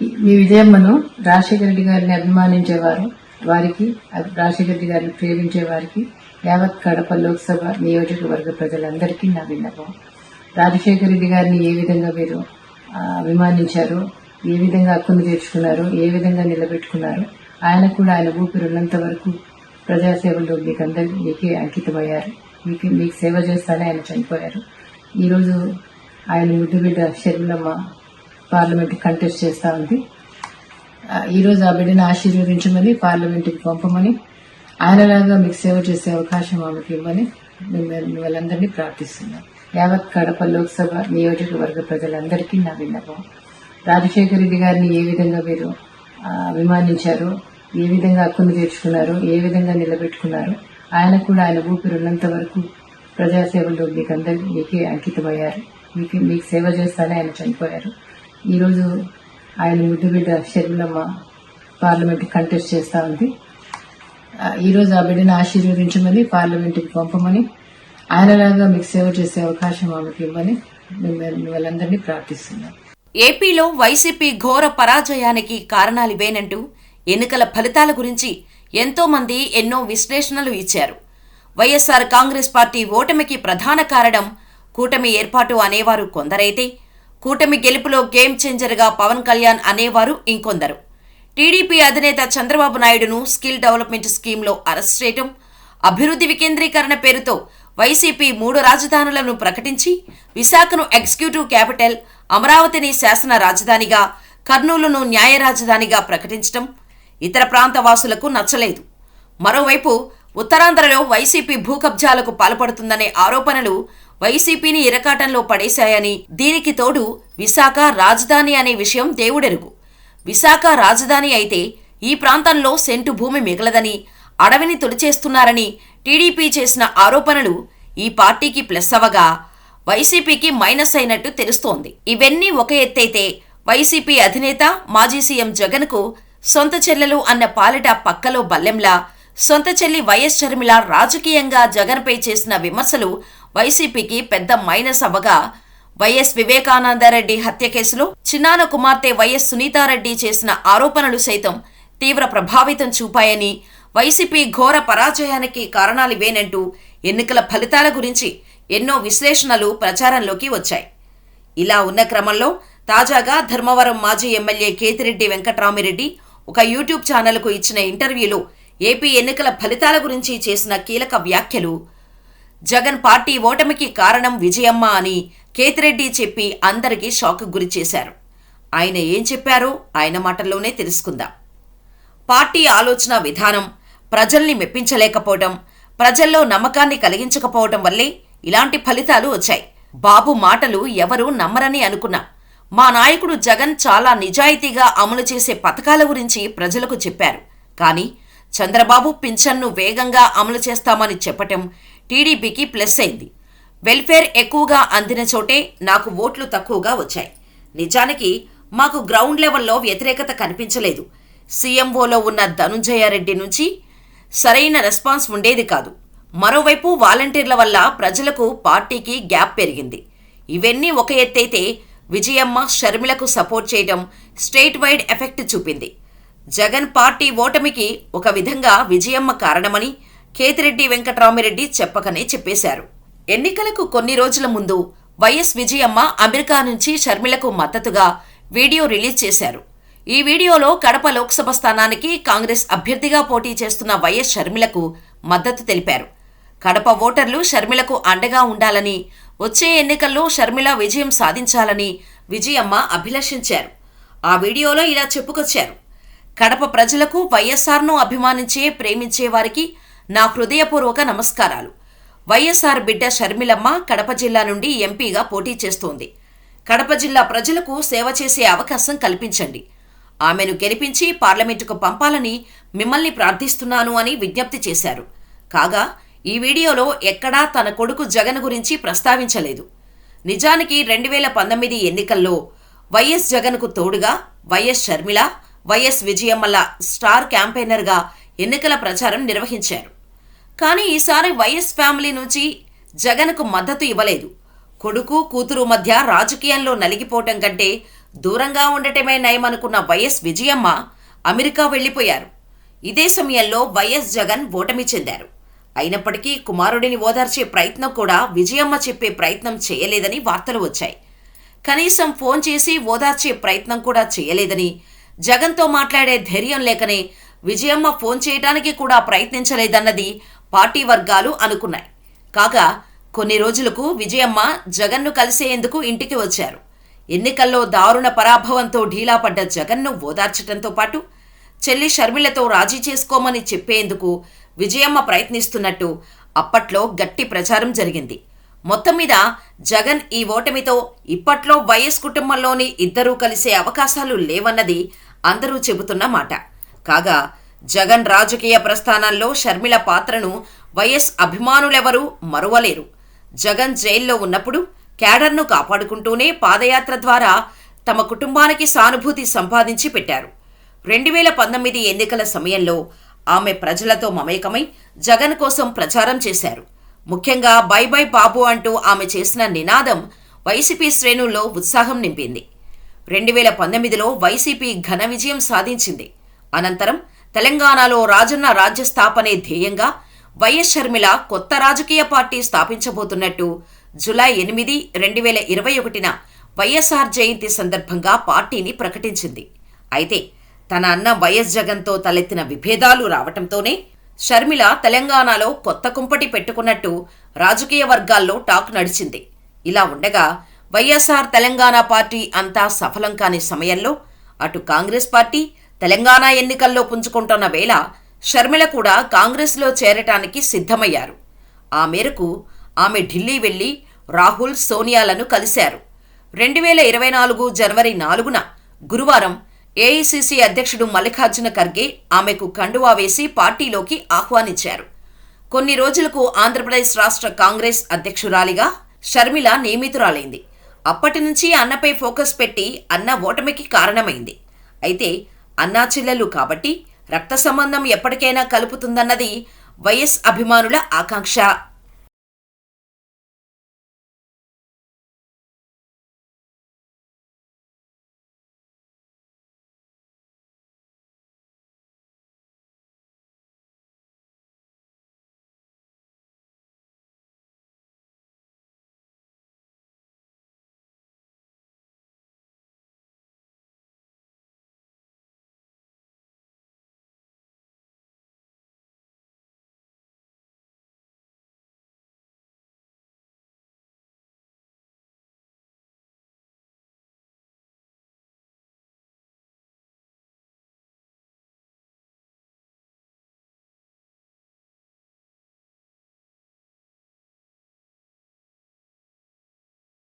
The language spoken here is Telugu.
మీ విజయమ్మను రాజశేఖర రెడ్డి గారిని అభిమానించేవారు వారికి రాజశేఖర రెడ్డి గారిని ప్రేమించే వారికి యావత్ కడప లోక్సభ నియోజకవర్గ ప్రజలందరికీ నా విన్నపం. రాజశేఖర రెడ్డి గారిని ఏ విధంగా మీరు అభిమానించారు ఏ విధంగా హక్కును తీర్చుకున్నారు ఏ విధంగా నిలబెట్టుకున్నారు ఆయన కూడా ఆయన ఊపిరి ఉన్నంత వరకు ప్రజాసేవలో మీకు అందరికీ మీకే అంకితమయ్యారు. మీకు మీకు సేవ చేస్తానే ఆయన చనిపోయారు. ఈరోజు ఆయన ముద్దు బిడ్డ షర్మిలమ్మ పార్లమెంట్ కంటెస్ట్ చేస్తూ ఉంది. ఈరోజు ఆ బిడ్డను ఆశీర్వదించమని పార్లమెంటుకి పంపమని ఆయనలాగా మీకు సేవ చేసే అవకాశం ఆమెకి ఇవ్వమని మిమ్మల్ని ప్రార్థిస్తున్నాం. యావత్ కడప లోక్సభ నియోజకవర్గ ప్రజలందరికీ నా విన్నపం. రాజశేఖర రెడ్డి గారిని ఏ విధంగా మీరు అభిమానించారు ఏ విధంగా హక్కును తీర్చుకున్నారు ఏ విధంగా నిలబెట్టుకున్నారు ఆయన కూడా ఆయన ఊపిరి ఉన్నంత వరకు ప్రజాసేవలో మీకు అందరికీ మీకే అంకితమయ్యారు. మీకు మీకు సేవ చేస్తానే ఆయన చనిపోయారు. ఈరోజు ఆయన ముద్దుబిడ్డ షర్మిలమ్మ పార్లమెంట్ కంటెస్ట్ చేస్తూ ఉంది. ఈరోజు ఆ బిడ్డను ఆశీర్వదించమని పార్లమెంటుకి పంపమని ఆయనలాగా మీకు సేవ చేసే అవకాశం ఆమెకి ఇవ్వమని మిమ్మల్ని ప్రార్థిస్తున్నాం. ఏపీలో వైసీపీ ఘోర పరాజయానికి కారణాలివేనంటూ ఎన్నికల ఫలితాల గురించి ఎంతో మంది ఎన్నో విశ్లేషణలు ఇచ్చారు. వైఎస్సార్ కాంగ్రెస్ పార్టీ ఓటమికి ప్రధాన కారణం కూటమి ఏర్పాటు అనేవారు కొందరైతే కూటమి గెలుపులో గేమ్ చేంజర్గా పవన్ కళ్యాణ్ అనేవారు ఇంకొందరు. టీడీపీ అధినేత చంద్రబాబు నాయుడును స్కిల్ డెవలప్మెంట్ స్కీమ్లో అరెస్ట్ చేయటం అభివృద్ధి వికేంద్రీకరణ పేరుతో వైసీపీ మూడు రాజధానులను ప్రకటించి విశాఖను ఎగ్జిక్యూటివ్ క్యాపిటల్ అమరావతిని శాసన రాజధానిగా కర్నూలును న్యాయ రాజధానిగా ప్రకటించటం ఇతర ప్రాంత వాసులకు నచ్చలేదు. మరోవైపు ఉత్తరాంధ్రలో వైసీపీ భూకబ్జాలకు పాల్పడుతుందనే ఆరోపణలు వైసీపీని ఇరకాటంలో పడేశాయని దీనికి తోడు విశాఖ రాజధాని అనే విషయం దేవుడెరుగు. విశాఖ రాజధాని అయితే ఈ ప్రాంతంలో సెంటు భూమి మిగలదని అడవిని తొలిచేస్తున్నారని టీడీపీ చేసిన ఆరోపణలు ఈ పార్టీకి ప్లస్ అవగా వైసీపీకి మైనస్ అయినట్టు తెలుస్తోంది. ఇవన్నీ ఒక ఎత్తైతే వైసీపీ అధినేత మాజీ సీఎం జగన్కు సొంత చెల్లెలు అన్న పాలిట పక్కలో బల్లెంలా సొంత చెల్లి వైఎస్ షర్మిల రాజకీయంగా జగన్పై చేసిన విమర్శలు వైసీపీకి పెద్ద మైనస్ అవ్వగా వైఎస్ వివేకానందరెడ్డి హత్య కేసులో చిన్నాన కుమార్తె వైఎస్ సునీతారెడ్డి చేసిన ఆరోపణలు సైతం తీవ్ర ప్రభావితం చూపాయని వైసీపీ ఘోర పరాజయానికి కారణాలివేనంటూ ఎన్నికల ఫలితాల గురించి ఎన్నో విశ్లేషణలు ప్రచారంలోకి వచ్చాయి. ఇలా ఉన్న క్రమంలో తాజాగా ధర్మవరం మాజీ ఎమ్మెల్యే కేతిరెడ్డి వెంకట్రామిరెడ్డి ఒక యూట్యూబ్ ఛానల్కు ఇచ్చిన ఇంటర్వ్యూలో ఏపీ ఎన్నికల ఫలితాల గురించి చేసిన కీలక వ్యాఖ్యలు. జగన్ పార్టీ ఓటమికి కారణం విజయమ్మ అని కేతిరెడ్డి చెప్పి అందరికీ షాక్ గురి చేశారు. ఆయన ఏం చెప్పారో ఆయన మాటల్లోనే తెలుసుకుందాం. పార్టీ ఆలోచన విధానం ప్రజల్ని మెప్పించలేకపోవటం ప్రజల్లో నమ్మకాన్ని కలిగించకపోవటం వల్లే ఇలాంటి ఫలితాలు వచ్చాయి. బాబు మాటలు ఎవరూ నమ్మరని అనుకున్నా. మా నాయకుడు జగన్ చాలా నిజాయితీగా అమలు చేసే పథకాల గురించి ప్రజలకు చెప్పారు. కానీ చంద్రబాబు పింఛన్ను వేగంగా అమలు చేస్తామని చెప్పటం టీడీపీకి ప్లస్ అయింది. వెల్ఫేర్ ఎక్కువగా అందిన చోటే నాకు ఓట్లు తక్కువగా వచ్చాయి. నిజానికి మాకు గ్రౌండ్ లెవెల్లో వ్యతిరేకత కనిపించలేదు. సీఎంఓలో ఉన్న ధనుంజయ రెడ్డి నుంచి సరైన రెస్పాన్స్ ఉండేది కాదు. మరోవైపు వాలంటీర్ల వల్ల ప్రజలకు పార్టీకి గ్యాప్ పెరిగింది. ఇవన్నీ ఒక ఎత్తైతే విజయమ్మ షర్మిలకు సపోర్ట్ చేయడం స్టేట్ వైడ్ ఎఫెక్ట్ చూపింది. జగన్ పార్టీ ఓటమికి ఒక విధంగా విజయమ్మ కారణమని కేతిరెడ్డి వెంకట్రామిరెడ్డి చెప్పకనే చెప్పేశారు. ఎన్నికలకు కొన్ని రోజుల ముందు వైఎస్ విజయమ్మ అమెరికా నుంచి షర్మిలకు మద్దతుగా వీడియో రిలీజ్ చేశారు. ఈ వీడియోలో కడప లోక్సభ స్థానానికి కాంగ్రెస్ అభ్యర్థిగా పోటీ చేస్తున్న వైఎస్ షర్మిలకు మద్దతు తెలిపారు. కడప ఓటర్లు షర్మిలకు అండగా ఉండాలని వచ్చే ఎన్నికల్లో షర్మిల విజయం సాధించాలని విజయమ్మ అభిలషించారు. ఆ వీడియోలో ఇలా చెప్పుకొచ్చారు. కడప ప్రజలకు వైఎస్ఆర్ను అభిమానించే ప్రేమించే వారికి నా హృదయపూర్వక నమస్కారాలు. వైఎస్ఆర్ బిడ్డ షర్మిలమ్మ కడప జిల్లా నుండి ఎంపీగా పోటీ చేస్తోంది. కడప జిల్లా ప్రజలకు సేవ చేసే అవకాశం కల్పించండి. ఆమెను గెలిపించి పార్లమెంటుకు పంపాలని మిమ్మల్ని ప్రార్థిస్తున్నాను అని విజ్ఞప్తి చేశారు. కాగా ఈ వీడియోలో ఎక్కడా తన కొడుకు జగన్ గురించి ప్రస్తావించలేదు. నిజానికి రెండు వేల పంతొమ్మిది ఎన్నికల్లో వైఎస్ జగన్కు తోడుగా వైఎస్ షర్మిల వైఎస్ విజయమ్మల స్టార్ క్యాంపెయినర్గా ఎన్నికల ప్రచారం నిర్వహించారు. కానీ ఈసారి వైఎస్ ఫ్యామిలీ నుంచి జగన్కు మద్దతు ఇవ్వలేదు. కొడుకు కూతురు మధ్య రాజకీయంలో నలిగిపోవటం కంటే దూరంగా ఉండటమే నయమనుకున్న వైఎస్ విజయమ్మ అమెరికా వెళ్ళిపోయారు ఇదే సమయంలో వైఎస్ జగన్ ఓటమి చెందారు. అయినప్పటికీ కుమారుడిని ఓదార్చే ప్రయత్నం కూడా విజయమ్మ చెప్పే ప్రయత్నం చేయలేదని వార్తలు వచ్చాయి. కనీసం ఫోన్ చేసి ఓదార్చే ప్రయత్నం కూడా చేయలేదని జగన్తో మాట్లాడే ధైర్యం లేకనే విజయమ్మ ఫోన్ చేయడానికి కూడా ప్రయత్నించలేదన్నది పార్టీ వర్గాలు అనుకున్నాయి. కాగా కొన్ని రోజులకు విజయమ్మ జగన్ను కలిసేందుకు ఇంటికి వచ్చారు. ఎన్నికల్లో దారుణ పరాభవంతో ఢీలా పడ్డ జగన్ను ఓదార్చడంతో పాటు చెల్లి షర్మిలతో రాజీ చేసుకోమని చెప్పేందుకు విజయమ్మ ప్రయత్నిస్తున్నట్టు అప్పట్లో గట్టి ప్రచారం జరిగింది. మొత్తం మీద జగన్ ఈ ఓటమితో ఇప్పట్లో వైఎస్ కుటుంబంలోని ఇద్దరూ కలిసే అవకాశాలు లేవన్నది అందరూ చెబుతున్న మాట. కాగా జగన్ రాజకీయ ప్రస్థానంలో షర్మిల పాత్రను వైఎస్ అభిమానులెవరూ మరువలేరు. జగన్ జైల్లో ఉన్నప్పుడు క్యాడర్ను కాపాడుకుంటూనే పాదయాత్ర ద్వారా తమ కుటుంబానికి సానుభూతి సంపాదించి పెట్టారు. రెండు వేల పంతొమ్మిది ఎన్నికల సమయంలో ఆమె ప్రజలతో మమేకమై జగన్ కోసం ప్రచారం చేశారు. ముఖ్యంగా బై బై బాబు అంటూ ఆమె చేసిన నినాదం వైసీపీ శ్రేణుల్లో ఉత్సాహం నింపింది. రెండు వేల పంతొమ్మిదిలో వైసీపీ ఘన విజయం సాధించింది. అనంతరం తెలంగాణలో రాజన్న రాజ్య స్థాపనే ధ్యేయంగా వైఎస్ షర్మిల కొత్త రాజకీయ పార్టీ స్థాపించబోతున్నట్టు జులై ఎనిమిది రెండు వేల ఇరవై ఒకటిన వైఎస్ఆర్ జయంతి సందర్భంగా పార్టీని ప్రకటించింది. అయితే తన అన్న వైఎస్ జగన్తో తలెత్తిన విభేదాలు రావటంతోనే షర్మిల తెలంగాణలో కొత్త కుంపటి పెట్టుకున్నట్టు రాజకీయ వర్గాల్లో టాక్ నడిచింది. ఇలా ఉండగా వైఎస్ఆర్ తెలంగాణ పార్టీ అంతా సఫలం కాని సమయంలో అటు కాంగ్రెస్ పార్టీ తెలంగాణ ఎన్నికల్లో పుంజుకుంటున్న వేళ షర్మిల కూడా కాంగ్రెస్లో చేరటానికి సిద్ధమయ్యారు. ఆ మేరకు ఆమె ఢిల్లీ వెళ్ళి రాహుల్ సోనియాలను కలిశారు. రెండు వేల ఇరవై నాలుగు జనవరి నాలుగున గురువారం ఏఐసిసి అధ్యక్షుడు మల్లికార్జున ఖర్గే ఆమెకు కండువా వేసి పార్టీలోకి ఆహ్వానించారు. కొన్ని రోజులకు ఆంధ్రప్రదేశ్ రాష్ట్ర కాంగ్రెస్ అధ్యక్షురాలిగా షర్మిల నియమితురాలైంది. అప్పటి నుంచి అన్నపై ఫోకస్ పెట్టి అన్న ఓటమికి కారణమైంది. అయితే అన్నా చెల్లెలు కాబట్టి రక్త సంబంధం ఎప్పటికైనా కలుపుతుందన్నది వైఎస్ అభిమానుల ఆకాంక్ష.